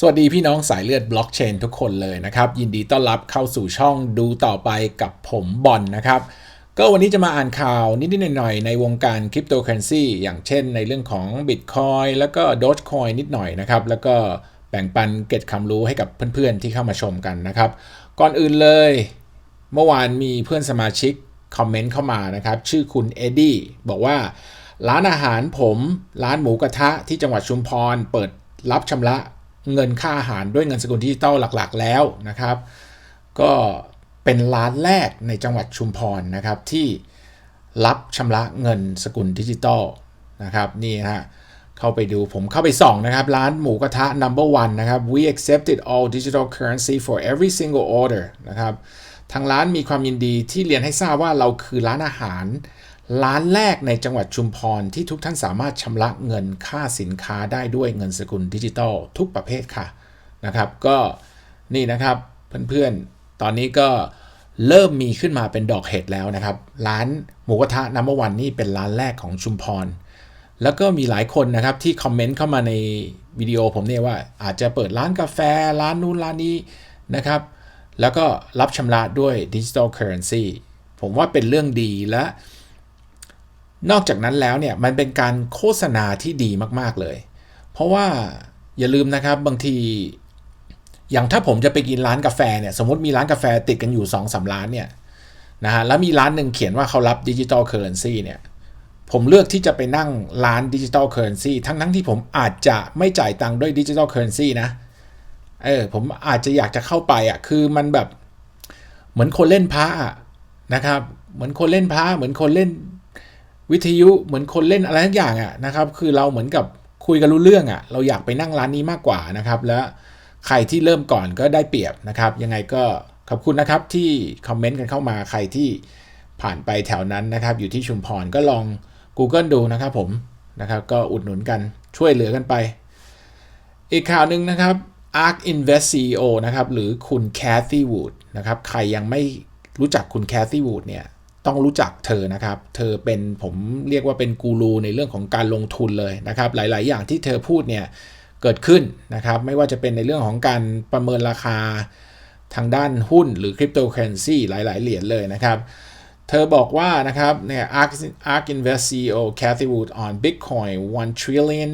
สวัสดีพี่น้องสายเลือดบล็อกเชนทุกคนเลยนะครับ ยินดีต้อนรับเข้าสู่ช่องดูต่อไปกับผมบอลนะครับ ก็วันนี้จะมาอ่านข่าวนิดๆหน่อยๆในวงการคริปโตเคอเรนซีอย่างเช่นในเรื่องของ Bitcoin แล้วก็ Dogecoin นิดหน่อยนะครับ แล้วก็แบ่งปันเก็ดความรู้ให้กับเพื่อนๆที่เข้ามาชมกันนะครับ ก่อนอื่นเลย เมื่อวานมีเพื่อนสมาชิกคอมเมนต์เข้ามานะครับ ชื่อคุณเอ็ดดี้บอกว่า ร้านอาหารผม ร้านหมูกระทะที่จังหวัดชุมพรเปิดรับชำระ เงินค่าอาหารด้วยเงินสกุลดิจิตอลหลักๆ แล้วนะครับ ก็เป็นร้านแรกในจังหวัดชุมพรนะครับที่รับชำระเงินสกุลดิจิตอลนะครับนี่ฮะเข้าไปดูผมเข้าไปส่องนะครับ ร้านหมูกระทะ number one นะครับ we accepted all digital currency for every single order นะครับทางร้านมีความยินดีที่เรียนให้ทราบว่าเราคือร้านอาหาร ร้านแรกในจังหวัดชุมพรที่ทุกท่านสามารถชำระเงินค่าสินค้าได้ด้วยเงินสกุลดิจิตอลทุกประเภทค่ะนะครับก็นี่นะครับเพื่อนๆ ตอนนี้ก็เริ่มมีขึ้นมาเป็นดอกเห็ดแล้วนะครับ ร้านหมูกระทะนัมเบอร์วันนี่เป็นร้านแรกของชุมพร แล้วก็มีหลายคนนะครับที่คอมเมนต์เข้ามาในวิดีโอผมเนี่ยว่าอาจจะเปิดร้านกาแฟร้านนู้นร้านนี้นะครับ แล้วก็รับชำระด้วยดิจิทัลเคอร์เรนซีผมว่าเป็นเรื่องดีและ นอกจากนั้นแล้วเนี่ยมันเป็นการโฆษณาที่ดีมากๆเลย เพราะว่าอย่าลืมนะครับบางที อย่างถ้าผมจะไปกินร้านกาแฟเนี่ยสมมติมีร้านกาแฟติดกันอยู่2อสร้านเนี่ยนะฮะแล้วมีร้านหนึ่งเขียนว่าเขารับดิจิ t a ลเคอร์เรนซีเนี่ยผมเลือกที่จะไปนั่งร้านดิจิ t a ลเคอร์เรนซีทั้งทั้งที่ผมอาจจะไม่จ่ายตังค์ด้วยดิจิ t a ลเคอร์เรนซีนะเออผมอาจจะอยากจะเข้าไปอะคือมันแบบเหมือนคนเล่นพระนะครับ เหมือนคนเล่นพระเหมือนคนเล่น วิทยุเหมือนคนเล่นอะไรทุกอย่างอะนะครับ คือเราเหมือนกับคุยกันรู้เรื่องอะ เราอยากไปนั่งร้านนี้มากกว่านะครับ แล้วใครที่เริ่มก่อนก็ได้เปรียบนะครับ ยังไงก็ขอบคุณนะครับที่คอมเมนต์กันเข้ามาใครที่ผ่านไปแถวนั้นนะครับ อยู่ที่ชุมพรก็ลอง Google ดูนะครับผมนะครับ ก็อุดหนุนกันช่วยเหลือกันไป อีกข่าวหนึ่งนะครับ ARK Invest CEO นะครับ หรือคุณ Cathy Wood นะครับ ใครยังไม่รู้จักคุณ Cathy Wood เนี่ย ต้องรู้จักเธอนะครับ เธอเป็นผมเรียกว่าเป็นกูรูในเรื่องของการลงทุนเลยนะครับ หลาย ๆ อย่างที่เธอพูดเนี่ยเกิดขึ้นนะครับ ไม่ว่าจะเป็นในเรื่องของการประเมินราคาทางด้านหุ้นหรือคริปโตเคอเรนซีหลาย ๆ เหรียญเลยนะครับเธอบอกว่านะครับเนี่ย ARK ARK Invest CEO Cathy Wood on Bitcoin 1 trillion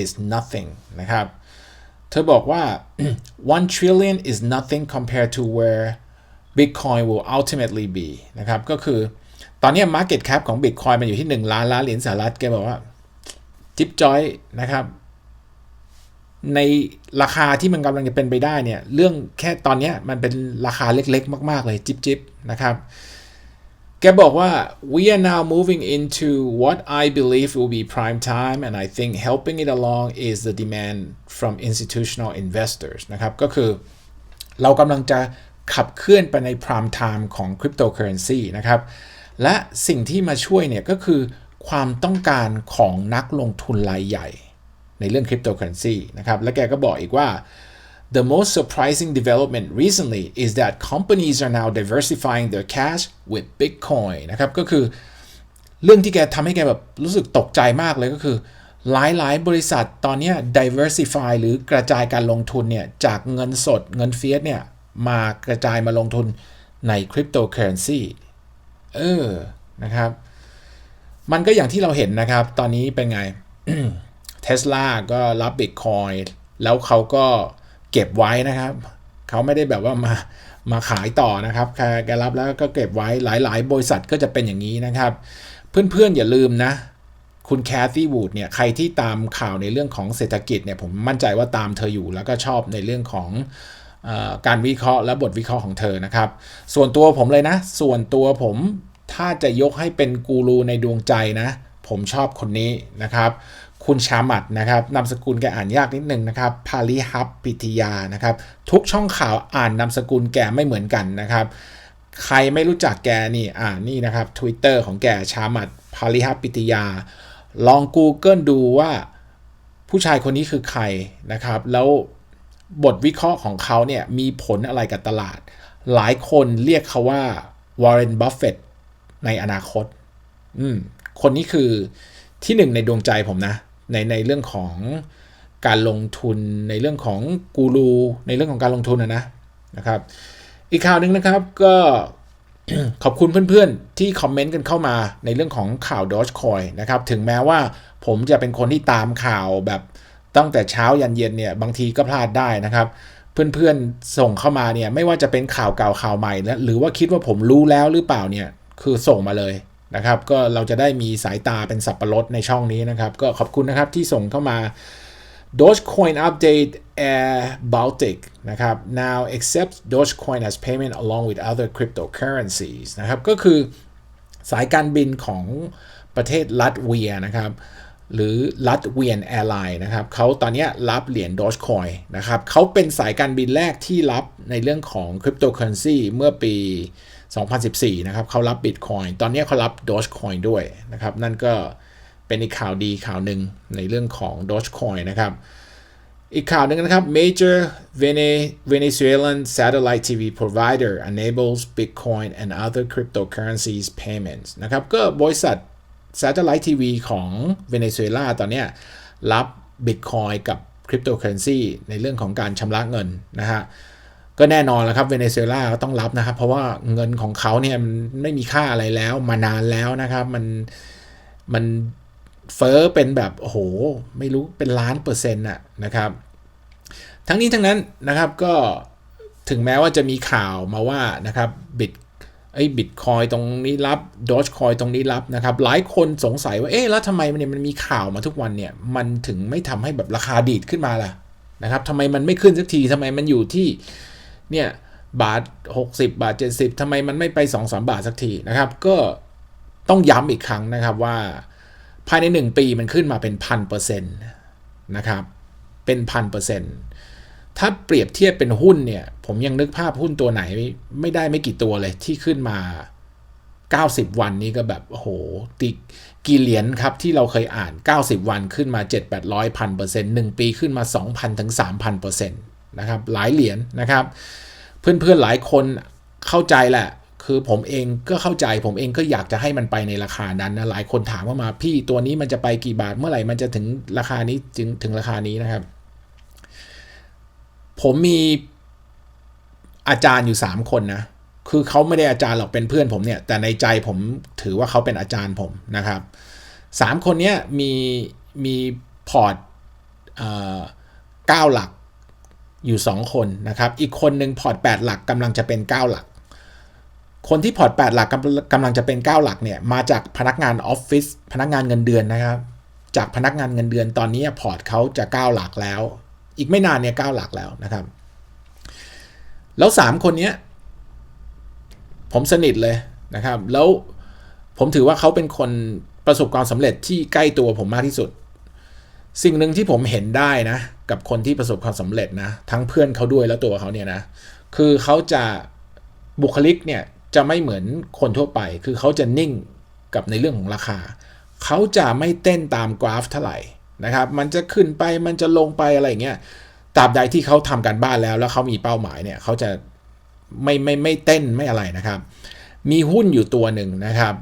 is nothing นะครับ เธอบอกว่า 1 trillion is nothing compared to where Bitcoin will ultimately be นะครับ ก็คือตอนนี้ market cap ของ Bitcoin มันอยู่ที่ 1 ล้านล้านเหรียญสหรัฐแกบอกว่า จิ๊บจอยนะครับ ในราคาที่มันกำลังจะเป็นไปได้เนี่ย เรื่องแค่ตอนนี้มันเป็นราคาเล็กๆ มาก ๆ เลยจิ๊บจิบนะครับแกบอกว่า we are now moving into what I believe will be prime time and I think helping it along is the demand from institutional investors นะครับ ก็คือเรากำลังจะ ขับเคลื่อนไปใน prime time ของ cryptocurrency นะครับ และสิ่งที่มาช่วยเนี่ยก็คือความต้องการของนักลงทุนรายใหญ่ ในเรื่อง cryptocurrency นะครับ และแกก็บอกอีกว่า The most surprising development recently is that companies are now diversifying their cash with Bitcoin นะครับ ก็คือเรื่องที่แกทำให้แกแบบรู้สึกตกใจมากเลยก็คือหลายๆบริษัทตอนนี้ diversify หรือกระจายการลงทุนเนี่ย จากเงินสดเงินเฟียสเนี่ย มากระจายมาลงทุนใน cryptocurrency เออนะครับ มันก็อย่างที่เราเห็นนะครับ ตอนนี้เป็นไงเท sla ก็รับ Bitcoin แล้วเขาก็เก็บไว้นะครับ เขาไม่ได้แบบว่ามามาขายต่อนะครับแค่แกรับแล้วก็เก็บไว้หลาย ๆ บริษัทก็จะเป็นอย่างนี้นะครับ เพื่อน ๆ อย่าลืมนะ คุณแคทตี้วูดเนี่ย ใครที่ตามข่าวในเรื่องของเศรษฐกิจเนี่ย ผมมั่นใจว่าตามเธออยู่แล้วก็ชอบในเรื่องของ การวิเคราะห์และบทวิเคราะห์ของเธอนะครับ ส่วนตัวผมเลยนะ ส่วนตัวผมถ้าจะยกให้เป็นกูรูในดวงใจนะ ผมชอบคนนี้นะครับ คุณชามัดนะครับนามสกุลแกอ่านยากนิดนึงนะครับพาลิฮับปิทยานะครับ ทุกช่องข่าวอ่านนามสกุลแกไม่เหมือนกันนะครับ ใครไม่รู้จักแกนี่อ่านี่นะครับ Twitter ของแกชามัดพาลิฮับปิทยา ลอง Google ดูว่าผู้ชายคนนี้คือใครนะครับ แล้ว บทวิเคราะห์ของเขาเนี่ยมีผลอะไรกับตลาด หลายคนเรียกเขาว่าวอร์เรนบัฟเฟตในอนาคต อืม คนนี้คือที่หนึ่งในดวงใจผมนะ ในในเรื่องของการลงทุนในเรื่องของกูรูในเรื่องของการลงทุนนะนะนะครับ อีกข่าวหนึ่งนะครับก็ขอบคุณเพื่อนๆ ที่คอมเมนต์กันเข้ามาในเรื่องของข่าว Dogecoin นะครับ ถึงแม้ว่าผมจะเป็นคนที่ตามข่าวแบบ ตั้งแต่เช้ายันเย็นเนี่ยบางทีก็พลาดได้นะครับ เพื่อนๆส่งเข้ามาเนี่ยไม่ว่าจะเป็นข่าวเก่าข่าวใหม่แล้วหรือว่าคิดว่าผมรู้แล้วหรือเปล่าเนี่ยคือส่งมาเลยนะครับ ก็เราจะได้มีสายตาเป็นสับปะรดในช่องนี้นะครับ ก็ขอบคุณนะครับที่ส่งเข้ามา Dogecoin update Air Baltic นะครับ now accepts Dogecoin as payment along with other cryptocurrencies นะครับ ก็คือสายการบินของประเทศลัตเวียนะครับ หรือลัตเวียนแอร์ไลน์นะครับเขาตอนนี้รับเหรียญ d o g e c o i นะครับเขาเป็นสายการบินแรกที่รับในเรื่องของ cryptocurrency เมื่อปี 2014 นะครับเขารับ Bitcoin ตอนนี้เขารับ d o g e c o i ด้วยนะครับ นั่นก็เป็นอีกข่าวดีข่าวหนึ่งในเรื่องของ d o g e c o i นะครับ อีกข่าวหนึ่งนะครับ Major Venezuelan satellite TV provider enables Bitcoin and other cryptocurrencies payments นะครับก็บริษัท Satellite TV ของเวเนซุเอลาตอนนี้รับ Bitcoin กับ Cryptocurrency ในเรื่องของการชำระเงินนะฮะก็แน่นอนแล้วครับเวเนซุเอลาก็ต้องรับนะครับ เพราะว่าเงินของเขาเนี่ยมันไม่มีค่าอะไรแล้วมานานแล้วนะครับ มันมันเฟอ้อเป็นแบบโอ้โห ไม่รู้เป็นล้านเปอร์เซ็นต์อะนะครับ ทั้งนี้ทั้งนั้นนะครับก็ถึงแม้ว่าจะมีข่าวมาว่านะครับบิต ไอ้บิตคอยตรงนี้รับดอ g คอยตรงนี้รับนะครับ หลายคนสงสัยว่า เอ๊ะ แล้วทำไมมันเนี่ยมันมีข่าวมาทุกวันเนี่ย มันถึงไม่ทำให้แบบราคาดีดขึ้นมาล่ะนะครับทำไมมันไม่ขึ้นสักทีทำไมมันอยู่ที่ เนี่ย บาท 60 บาท 70ทำไมมันไม่ไป 2-3 บาทสักทีนะครับ ก็ต้องย้ำอีกครั้งนะครับว่า ภายใน 1 ปีมันขึ้นมาเป็นพันเปอร์เซ็นต์นะครับ เป็นพันเปอร์เซ็นต์ ถ้าเปรียบเทียบเป็นหุ้นเนี่ย ผมยังนึกภาพหุ้นตัวไหน ไม่ได้ไม่กี่ตัวเลยที่ขึ้นมา 90 วันนี้ก็แบบโอ้โหติกี่เหรียญครับที่เราเคยอ่าน 90 วันขึ้นมา 7 8 0 0พันเปอร์เซ็นต์หนึ่งปีขึ้นมา 2,000ถึง3,000เปอร์เซ็นต์นะครับหลายเหรียญนะครับ เพื่อนๆหลายคนเข้าใจแหละคือผมเองก็เข้าใจผมเองก็อยากจะให้มันไปในราคานั้นนะหลายคนถามว่ามาพี่ตัวนี้มันจะไปกี่บาทเมื่อไหร่มันจะถึงราคานี้จึงถึงราคานี้นะครับ ผมมีอาจารย์อยู่สามคนนะ คือเขาไม่ได้อาจารย์หรอกเป็นเพื่อนผมเนี่ย แต่ในใจผมถือว่าเขาเป็นอาจารย์ผมนะครับสามคนเนี้ยมีมีพอร์ตเก้าหลักอยู่สองคนนะครับ อีกคนหนึ่งพอร์ตแปดหลักกำลังจะเป็นเก้าหลัก คนที่พอร์ตแปดหลักกำกำลังจะเป็นเก้าหลักเนี่ย มาจากพนักงานออฟฟิศพนักงานเงินเดือนนะครับ จากพนักงานเงินเดือนตอนนี้พอร์ตเขาจะเก้าหลักแล้ว อีกไม่นานเนี่ยเก้าหลักแล้วนะครับ แล้วสามคนนี้ผมสนิทเลยนะครับ แล้วผมถือว่าเขาเป็นคนประสบความสำเร็จที่ใกล้ตัวผมมากที่สุด สิ่งหนึ่งที่ผมเห็นได้นะ กับคนที่ประสบความสำเร็จนะ ทั้งเพื่อนเขาด้วยแล้วตัวเขาเนี่ยนะ คือเขาจะบุคลิกเนี่ยจะไม่เหมือนคนทั่วไป คือเขาจะนิ่งกับในเรื่องของราคา เขาจะไม่เต้นตามกราฟเท่าไหร่ นะครับมันจะขึ้นไปมันจะลงไปอะไรเงี้ยตราบใดที่เขาทำการบ้านแล้ว แล้วเขามีเป้าหมายเนี่ยเขาจะไม่ไม่ไม่เต้นไม่อะไรนะครับ มีหุ้นอยู่ตัวหนึ่งนะครับ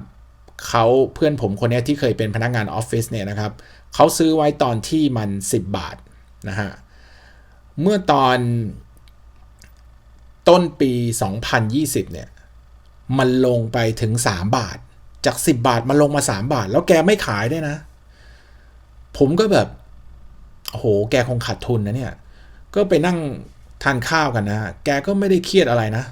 เขาเพื่อนผมคนนี้ที่เคยเป็นพนักงานออฟฟิศเนี่ยนะครับเขาซื้อไว้ตอนที่มัน 10 บาทนะฮะเมื่อตอนต้นปี 2020 เนี่ย มันลงไปถึง 3 บาท จาก 10 บาทมันลงมา 3 บาท แล้วแกไม่ขายด้วยนะ ผมก็แบบโอ้โห แกคงขาดทุนนะเนี่ย ก็ไปนั่งทานข้าวกันนะ แกก็ไม่ได้เครียดอะไรนะ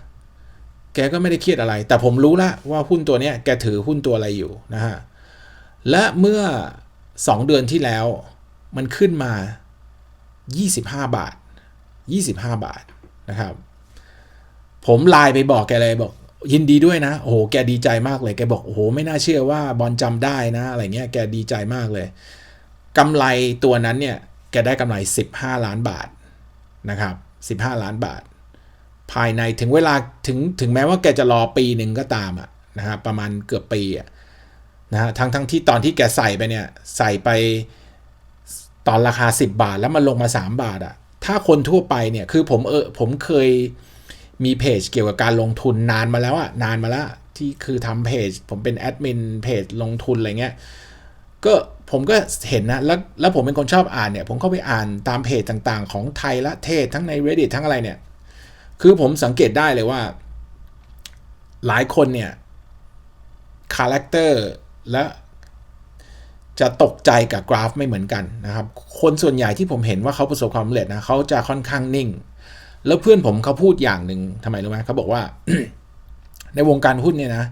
แกก็ไม่ได้เครียดอะไร แต่ผมรู้ละว่าหุ้นตัวเนี้ยแกถือหุ้นตัวอะไรอยู่นะฮะ และเมื่อ 2 เดือนที่แล้ว มันขึ้นมา 25 บาท 25 บาทนะครับ ผมไลน์ไปบอกแกเลยบอกยินดีด้วยนะ โอ้โห แกดีใจมากเลย แกบอก โอ้โห ไม่น่าเชื่อว่าบอลจำได้นะ อะไรเงี้ย แกดีใจมากเลย กำไรตัวนั้นเนี่ยแกได้กำไร 15 ล้านบาทนะครับ 15 ล้านบาท ภายในถึงเวลาถึงถึงแม้ว่าแกจะรอปีหนึ่งก็ตามอะนะฮะประมาณเกือบปีอะนะฮะทั้งทั้งที่ตอนที่แกใส่ไปเนี่ยใส่ไปตอนราคา 10 บาทแล้วมันลงมา 3 บาทอะถ้าคนทั่วไปเนี่ยคือผมเออผมเคยมีเพจเกี่ยวกับการลงทุนนานมาแล้วอะนานมาแล้วที่คือทำเพจผมเป็นแอดมินเพจลงทุนอะไรเงี้ยก็ ผมก็เห็นนะแล้วแล้วผมเป็นคนชอบอ่านเนี่ย ผมเข้าไปอ่านตามเพจต่างๆ ของไทยและเทศทั้งใน reddit ทั้งอะไรเนี่ย คือผมสังเกตได้เลยว่า หลายคนเนี่ยคาแรคเตอร์และจะตกใจกับกราฟไม่เหมือนกันนะครับ คนส่วนใหญ่ที่ผมเห็นว่าเขาประสบความสำเร็จนะเขาจะค่อนข้างนิ่ง แล้วเพื่อนผมเขาพูดอย่างหนึ่งทำไมรู้ไหมเขาบอกว่า ในวงการหุ้นเนี่ยนะ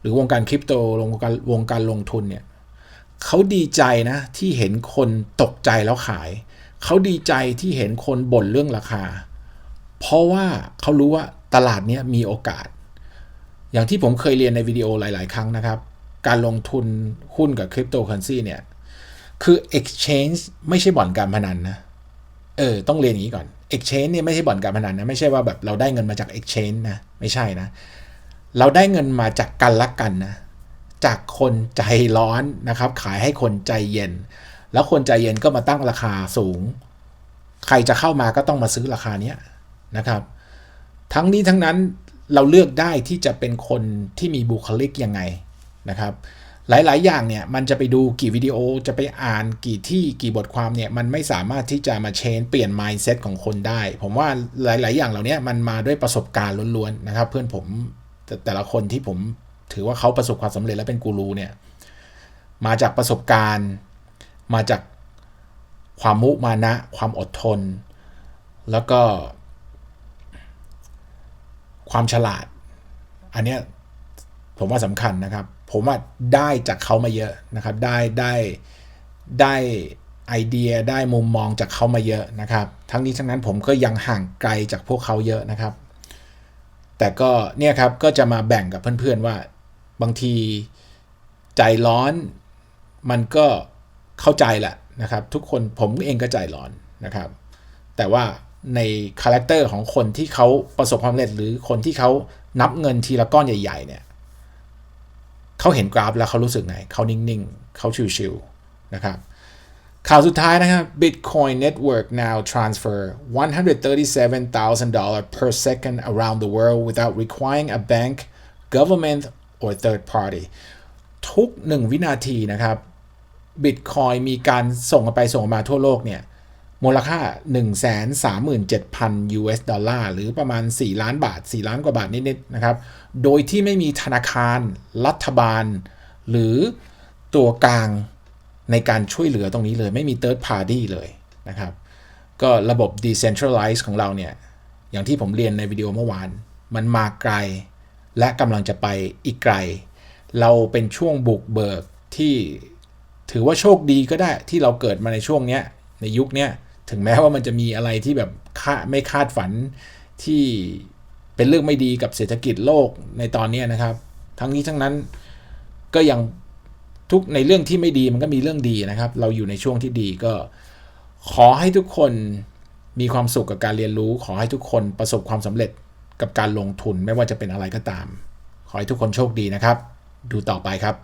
หรือวงการคริปโตวงการวงการลงทุนเนี่ย เขาดีใจนะที่เห็นคนตกใจแล้วขาย เขาดีใจที่เห็นคนบ่นเรื่องราคา เพราะว่าเขารู้ว่าตลาดเนี้ยมีโอกาส อย่างที่ผมเคยเรียนในวิดีโอหลาย ๆ ครั้งนะครับ การลงทุนหุ้นกับคริปโตเคอเรนซีเนี่ย คือ exchange ไม่ใช่บ่อนการพนันนะ เออ ต้องเรียนอย่างนี้ก่อน exchange เนี่ยไม่ใช่บ่อนการพนันนะ ไม่ใช่ว่าแบบเราได้เงินมาจาก exchange นะ ไม่ใช่นะ เราได้เงินมาจากกันละกันนะ จากคนใจร้อนนะครับ ขายให้คนใจเย็น แล้วคนใจเย็นก็มาตั้งราคาสูง ใครจะเข้ามาก็ต้องมาซื้อราคาเนี้ยนะครับ ทั้งนี้ทั้งนั้นเราเลือกได้ที่จะเป็นคนที่มีบุคลิกยังไงนะครับหลาย ๆ อย่างเนี่ยมันจะไปดูกี่วิดีโอจะไปอ่านกี่ที่กี่บทความเนี่ยมันไม่สามารถที่จะมาเชนเปลี่ยน mindset ของคนได้ ผมว่าหลาย ๆ อย่างเหล่านี้มันมาด้วยประสบการณ์ล้วน ๆ นะครับ เพื่อนผมแต่แต่ละคนที่ผม ถือว่าเขาประสบความสำเร็จและเป็นกูรูเนี่ยมาจากประสบการณ์ มาจากความมุมานะ ความอดทน แล้วก็ ความฉลาด อันเนี้ยผมว่าสำคัญนะครับ ผมว่าได้จากเขามาเยอะนะครับ ได้ได้ได้ไอเดียได้มุมมองจากเขามาเยอะนะครับ ทั้งนี้ทั้งนั้นผมก็ยังห่างไกลจากพวกเขาเยอะนะครับ แต่ก็เนี่ยครับก็จะมาแบ่งกับเพื่อนๆว่า บางทีใจร้อนมันก็เข้าใจแหละนะครับ ทุกคนผมเองก็ใจร้อนนะครับ แต่ว่าในคาแรคเตอร์ของคนที่เขาประสบความสำเร็จหรือคนที่เขานับเงินทีละก้อนใหญ่ ๆ เนี่ยเขาเห็นกราฟแล้วเขารู้สึกไงเขานิ่ง ๆเขาชิวๆนะครับข่าวสุดท้ายนะครับ Bitcoin network now transfer 137,000 per second around the world without requiring a bank government or third party ทุกหนึ่งวินาทีนะครับ Bitcoin มีการส่งไปส่งมาทั่วโลกเนี่ย มูลค่า 137,000 US ดอลลาร์ หรือประมาณ 4 ล้านบาท 4 ล้านกว่าบาทนิด ๆ นะครับ โดยที่ไม่มีธนาคาร รัฐบาล หรือตัวกลางในการช่วยเหลือตรงนี้เลย ไม่มี third party เลยนะครับ ก็ระบบ decentralized ของเราเนี่ย อย่างที่ผมเรียนในวิดีโอเมื่อวาน มันมาไกล และกำลังจะไปอีกไกล เราเป็นช่วงบุกเบิกที่ถือว่าโชคดีก็ได้ที่เราเกิดมาในช่วงเนี้ยในยุคเนี้ยถึงแม้ว่ามันจะมีอะไรที่แบบคาไม่คาดฝันที่เป็นเรื่องไม่ดีกับเศรษฐกิจโลกในตอนนี้นะครับ ทั้งนี้ทั้งนั้นก็ยังทุกในเรื่องที่ไม่ดีมันก็มีเรื่องดีนะครับ เราอยู่ในช่วงที่ดีก็ ขอให้ทุกคนมีความสุขกับการเรียนรู้ ขอให้ทุกคนประสบความสำเร็จ กับการลงทุนไม่ว่าจะเป็นอะไรก็ตาม ขอให้ทุกคนโชคดีนะครับ ดูต่อไปครับ